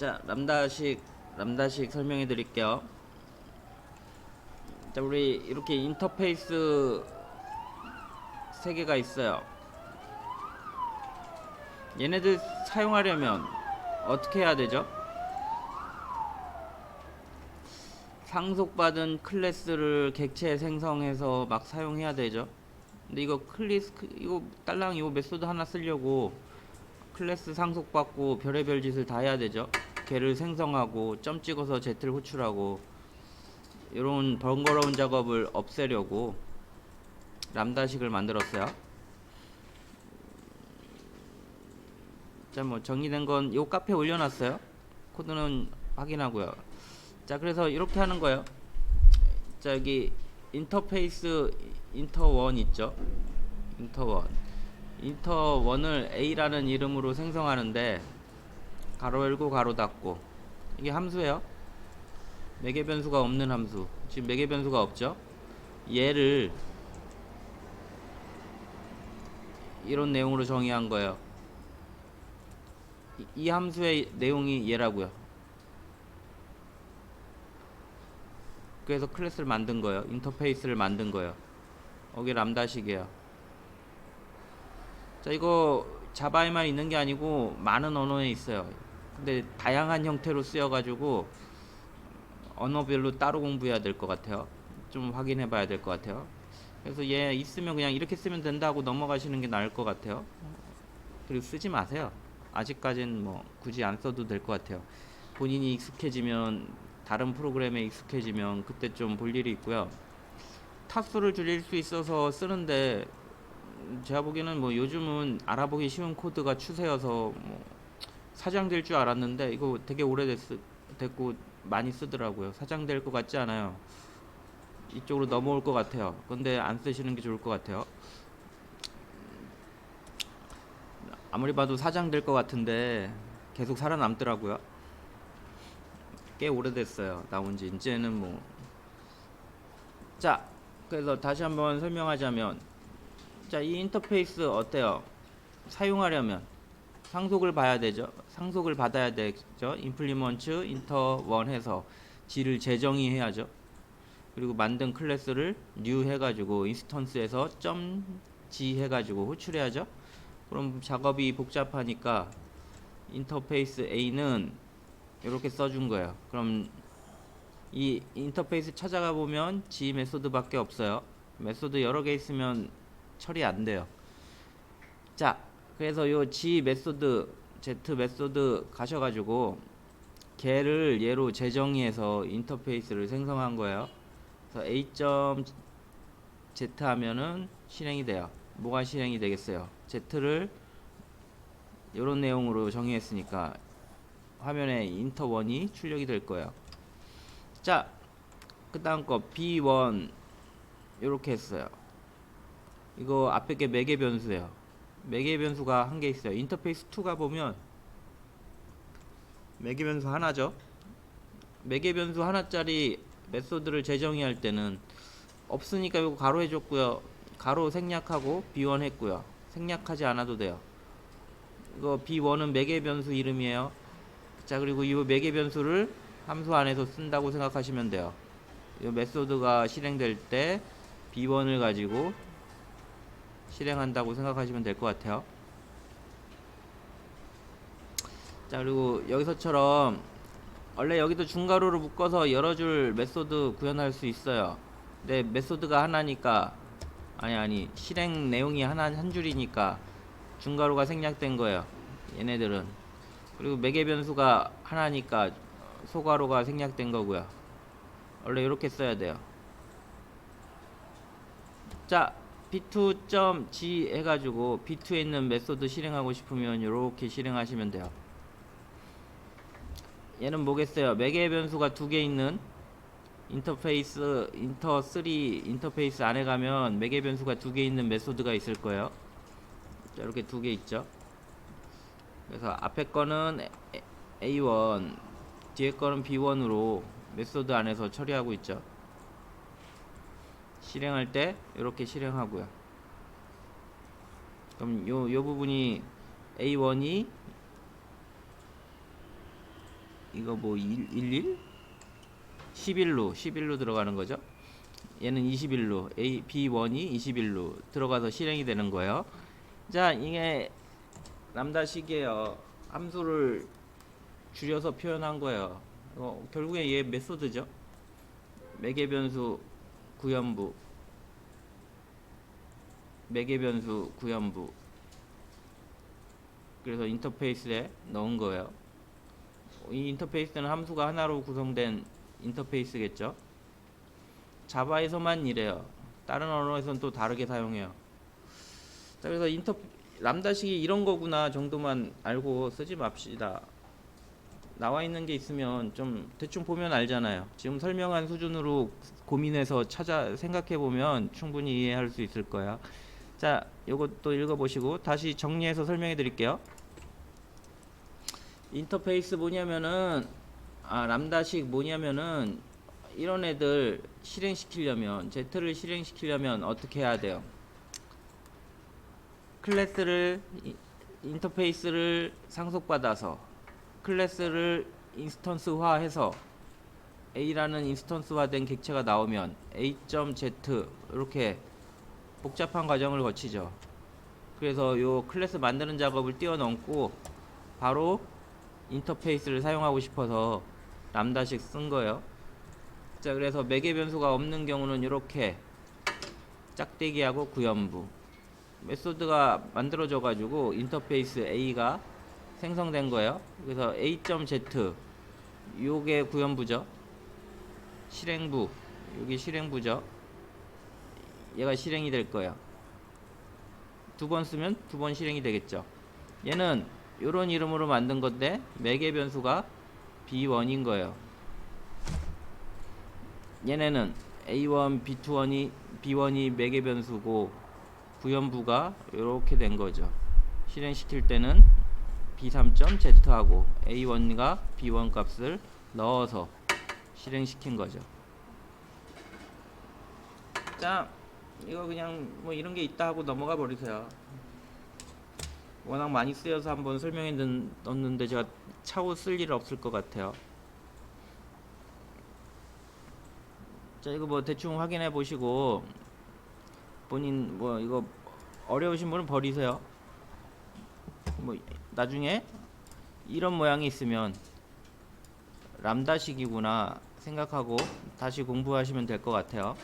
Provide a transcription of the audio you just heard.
자, 람다식 람다식 설명해 드릴게요. 자, 우리 이렇게 인터페이스 세 개가 있어요. 얘네들 사용하려면 어떻게 해야 되죠? 상속받은 클래스를 객체 생성해서 막 사용해야 되죠. 근데 이거 클리스 이거 딸랑 이거 메소드 하나 쓰려고 클래스 상속받고 별의별 짓을 다 해야 되죠. 걔를 생성하고 점 찍어서 Z를 호출하고 이런 번거로운 작업을 없애려고 람다식을 만들었어요. 자, 뭐 정리된 건 요 카페에 올려놨어요. 코드는 확인하고요. 자, 그래서 이렇게 하는 거예요. 자, 여기 인터페이스 인터원 있죠. 인터원. 인터원을 A라는 이름으로 생성하는데 가로 열고 가로 닫고 이게 함수예요. 매개 변수가 없는 함수. 지금 매개 변수가 없죠. 얘를 이런 내용으로 정의한 거예요. 이, 이 함수의 내용이 얘라고요. 그래서 클래스를 만든 거예요. 인터페이스를 만든 거예요. 여기 람다식이에요. 자, 이거 자바에만 있는 게 아니고 많은 언어에 있어요. 근데 다양한 형태로 쓰여가지고 언어별로 따로 공부해야 될 것 같아요. 좀 확인해 봐야 될 것 같아요. 그래서 얘 있으면 그냥 이렇게 쓰면 된다고 넘어가시는 게 나을 것 같아요. 그리고 쓰지 마세요. 아직까지는 뭐 굳이 안 써도 될 것 같아요. 본인이 익숙해지면 다른 프로그램에 익숙해지면 그때 좀 볼 일이 있고요. 탑수를 줄일 수 있어서 쓰는데 제가 보기에는 뭐 요즘은 알아보기 쉬운 코드가 추세여서 뭐 사장될 줄 알았는데 이거 되게 오래됐 됐고 많이 쓰더라고요. 사장될 것 같지 않아요. 이쪽으로 넘어올 것 같아요. 근데 안 쓰시는 게 좋을 것 같아요. 아무리 봐도 사장될 것 같은데 계속 살아남더라고요. 꽤 오래됐어요. 나온 지 이제는 뭐 자, 그래서 다시 한번 설명하자면 자, 이 인터페이스 어때요? 사용하려면 상속을 봐야 되죠. 상속을 받아야 되죠. 인플리먼트 인터1 해서 G를 재정의해야죠. 그리고 만든 클래스를 new 해가지고 인스턴스에서 점 G 해가지고 호출해야죠. 그럼 작업이 복잡하니까 인터페이스 A는 이렇게 써준 거예요. 그럼 이 인터페이스 찾아가 보면 G 메소드밖에 없어요. 메소드 여러 개 있으면 처리 안 돼요. 자, 그래서 요 G 메소드, Z 메소드 가셔가지고 걔를 얘로 재정의해서 인터페이스를 생성한 거예요. 그래서 A.Z 하면은 실행이 돼요. 뭐가 실행이 되겠어요? Z를 이런 내용으로 정의했으니까 화면에 인터1이 출력이 될 거예요. 자, 그 다음 거 B1 이렇게 했어요. 이거 앞에 게 매개 변수예요. 매개 변수가 한 개 있어요. 인터페이스 2가 보면 매개 변수 하나죠. 매개 변수 하나짜리 메소드를 재정의할 때는 없으니까 이거 가로 해줬고요. 가로 생략하고 B1 했고요. 생략하지 않아도 돼요. 이거 B1은 매개 변수 이름이에요. 자 그리고 이 매개 변수를 함수 안에서 쓴다고 생각하시면 돼요. 이 메소드가 실행될 때 B1을 가지고 실행한다고 생각하시면 될 것 같아요. 자 그리고 여기서처럼 원래 여기도 중괄호로 묶어서 여러 줄 메소드 구현할 수 있어요. 근데 메소드가 하나니까 아니 아니 실행 내용이 하나 한 줄이니까 중괄호가 생략된 거예요. 얘네들은 그리고 매개 변수가 하나니까 소괄호가 생략된 거고요. 원래 이렇게 써야 돼요. 자, b2.g 해가지고 b2에 있는 메소드 실행하고 싶으면 이렇게 실행하시면 돼요. 얘는 뭐겠어요? 매개 변수가 두 개 있는 인터페이스 인터 3 인터페이스 안에 가면 매개 변수가 두 개 있는 메소드가 있을 거예요. 자, 이렇게 두 개 있죠. 그래서 앞에 거는 A1, 뒤에 거는 B1으로 메소드 안에서 처리하고 있죠. 실행할 때 이렇게 실행하고요. 그럼 요, 요 부분이 A1이 이거 뭐 1, 11? 11로 11로 들어가는 거죠. 얘는 21로 A B1이 21로 들어가서 실행이 되는 거예요. 자, 이게 람다식이에요. 함수를 줄여서 표현한 거예요. 어, 결국에 얘 메소드죠. 매개 변수 구현부 매개 변수 구현부 그래서 인터페이스에 넣은 거예요. 이 인터페이스는 함수가 하나로 구성된 인터페이스겠죠. 자바에서만 이래요. 다른 언어에서는 또 다르게 사용해요. 자, 그래서 인터 람다식이 이런 거구나 정도만 알고 쓰지 맙시다. 나와 있는 게 있으면 좀 대충 보면 알잖아요. 지금 설명한 수준으로 고민해서 찾아 생각해 보면 충분히 이해할 수 있을 거야. 자, 요것도 읽어 보시고 다시 정리해서 설명해 드릴게요. 인터페이스 뭐냐면은 아, 람다식 뭐냐면은 이런 애들 실행시키려면 Z를 실행시키려면 어떻게 해야 돼요? 클래스를 이- 인터페이스를 상속받아서 클래스를 인스턴스화해서 A라는 인스턴스화된 객체가 나오면 A.Z 이렇게 복잡한 과정을 거치죠. 그래서 요 클래스 만드는 작업을 뛰어넘고 바로 인터페이스를 사용하고 싶어서 람다식 쓴 거예요. 자, 그래서 매개 변수가 없는 경우는 이렇게 짝대기하고 구현부 메소드가 만들어져 가지고 인터페이스 A가 생성된 거예요. 그래서 A.Z 요게 구현부죠. 실행부 여기 실행부죠. 얘가 실행이 될 거예요. 두 번 쓰면 두 번 실행이 되겠죠. 얘는 요런 이름으로 만든 건데 매개 변수가 B1인 거예요. 얘네는 A1, B2이 B1이 매개 변수고 구현부가 이렇게 된 거죠. 실행시킬 때는 B3.Z하고 A1과 B1 값을 넣어서 실행시킨 거죠. 자, 이거 그냥 뭐 이런 게 있다 하고 넘어가 버리세요. 워낙 많이 쓰여서 한번 설명해 놓- 놓는데 제가 차후 쓸 일 없을 것 같아요. 자, 이거 뭐 대충 확인해 보시고 본인 뭐 이거 어려우신 분은 버리세요. 뭐 나중에 이런 모양이 있으면 람다식이구나 생각하고 다시 공부하시면 될 것 같아요.